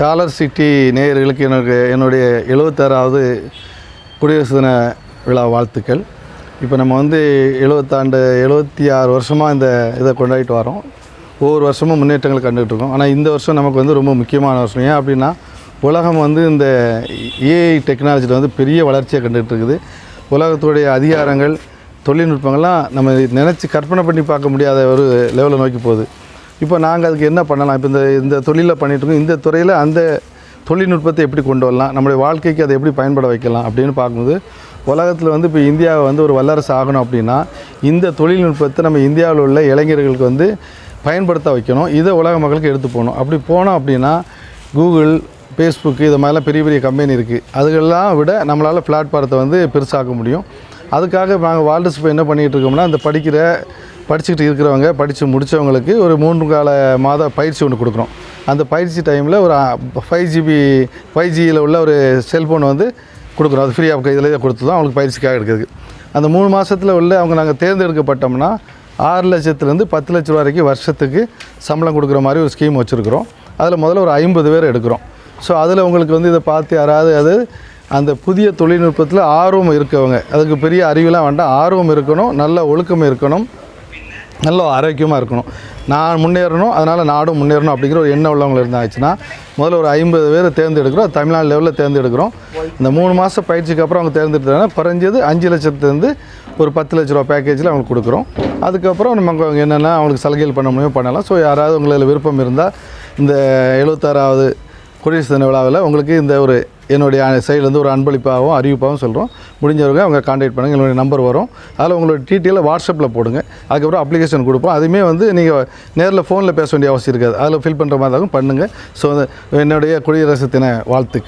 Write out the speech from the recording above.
Dollar city நேயர்களுக்கு எனக்கு என்னுடைய எழுபத்தாறாவது குடியரசு தின விழா வாழ்த்துக்கள். இப்போ நம்ம வந்து எழுபத்தாண்டு எழுபத்தி ஆறு வருஷமாக இந்த இதை கொண்டாடிட்டு வரோம். ஒவ்வொரு வருஷமும் முன்னேற்றங்கள் கண்டுகிட்டு இருக்கோம். ஆனால் இந்த வருஷம் நமக்கு வந்து ரொம்ப முக்கியமான வருஷம். ஏன் அப்படின்னா உலகம் வந்து இந்த ஏஐ டெக்னாலஜியில் வந்து பெரிய வளர்ச்சியை கண்டுகிட்டு இருக்குது. உலகத்துடைய அதிகாரங்கள் தொழில்நுட்பங்கள்லாம் நம்ம நினச்சி கற்பனை பண்ணி பார்க்க முடியாத ஒரு லெவலை நோக்கி போகுது. இப்போ நாங்கள் அதுக்கு என்ன பண்ணலாம்? இப்போ இந்த இந்த தொழிலில் பண்ணிகிட்ருக்கோம் இருக்கோம். இந்த துறையில் அந்த தொழில்நுட்பத்தை எப்படி கொண்டு வரலாம்? நம்முடைய வாழ்க்கைக்கு அதை எப்படி பயன்பட வைக்கலாம்? அப்படின்னு பார்க்கும்போது உலகத்தில் வந்து இப்போ இந்தியாவை வந்து ஒரு வல்லரசு ஆகணும் அப்படின்னா இந்த தொழில்நுட்பத்தை நம்ம இந்தியாவில் உள்ள இளைஞர்களுக்கு வந்து பயன்படுத்த வைக்கணும். இதை உலக மக்களுக்கு எடுத்து போகணும். அப்படி போனோம் அப்படின்னா கூகுள் ஃபேஸ்புக்கு இது மாதிரிலாம் பெரிய பெரிய கம்பெனி இருக்குது அதுகளெல்லாம் விட நம்மளால் பிளாட்ஃபாரத்தை வந்து பெருசாக்க முடியும். அதுக்காக நாங்கள் வால்டர்ஸ் இப்போ என்ன பண்ணிகிட்டு இருக்கோம்னா இந்த படிக்கிற படிச்சுக்கிட்டு இருக்கிறவங்க படித்து முடித்தவங்களுக்கு ஒரு மூன்று கால மாத பயிற்சி ஒன்று கொடுக்குறோம். அந்த பயிற்சி டைமில் ஒரு ஃபைவ் ஜிபி ஃபைவ் ஜியில் உள்ள ஒரு செல்ஃபோன் வந்து கொடுக்குறோம். அது ஃப்ரீ ஆஃப் இதில் கொடுத்து தான் அவங்களுக்கு பயிற்சிக்காக எடுக்கிறது. அந்த மூணு மாதத்தில் உள்ள அவங்க நாங்கள் தேர்ந்தெடுக்கப்பட்டோம்னா ஆறு லட்சத்துலேருந்து பத்து லட்ச ரூபா வரைக்கும் வருஷத்துக்கு சம்பளம் கொடுக்குற மாதிரி ஒரு ஸ்கீம் வச்சுருக்குறோம். அதில் முதல்ல ஒரு ஐம்பது பேர் எடுக்கிறோம். ஸோ அதில் உங்களுக்கு வந்து இதை பார்த்து யாராவது அது அந்த புதிய தொழில்நுட்பத்தில் ஆர்வம் இருக்கவங்க அதுக்கு பெரிய அறிவுலாம் வேண்டாம். ஆர்வம் இருக்கணும் நல்ல ஒழுக்கம் இருக்கணும். நல்ல ஆரோக்கியமாக இருக்கணும். நான் முன்னேறணும் அதனால் நாடும் முன்னேறணும் அப்படிங்கிற ஒரு எண்ணம் உள்ளவங்க இருந்தாச்சுன்னா முதல்ல ஒரு ஐம்பது பேர் தேர்ந்தெடுக்கிறோம் தமிழ்நாடு லெவலில் தேர்ந்தெடுக்கிறோம். இந்த மூணு மாதம் பயிற்சிக்கு அப்புறம் அவங்க தேர்ந்தெடுத்தாங்கன்னா குறைஞ்சது அஞ்சு லட்சத்துலேருந்து ஒரு பத்து லட்ச ரூபா பேக்கேஜில் அவங்களுக்கு கொடுக்குறோம். அதுக்கப்புறம் நம்ம அவங்க என்னென்ன அவங்களுக்கு சலுகைகள் பண்ண முடியுமோ பண்ணலாம். ஸோ யாராவது உங்களுக்கு விருப்பம் இருந்தால் இந்த எழுபத்தாறாவது குடியரசு தின விழாவில் உங்களுக்கு இந்த ஒரு என்னுடைய சைட்லேருந்து ஒரு அன்பளிப்பாகவும் அறிவிப்பாகவும் சொல்கிறோம் முடிஞ்சவங்க அவங்க காண்டாக்ட் பண்ணுங்கள் என்னுடைய நம்பர் வரும். அதில் உங்களோட டீட்டெயிலை வாட்ஸ்அப்பில் போடுங்க. அதுக்கப்புறம் அப்ளிகேஷன் கொடுப்போம். அதுவுமே வந்து நீங்கள் நேரில் ஃபோனில் பேச வேண்டிய அவசியம் இருக்காது. அதில் ஃபில் பண்ணுற மாதிரி தான் பண்ணுங்கள் ஸோ என்னுடைய குடியரசு தின வாழ்த்துக்கள்.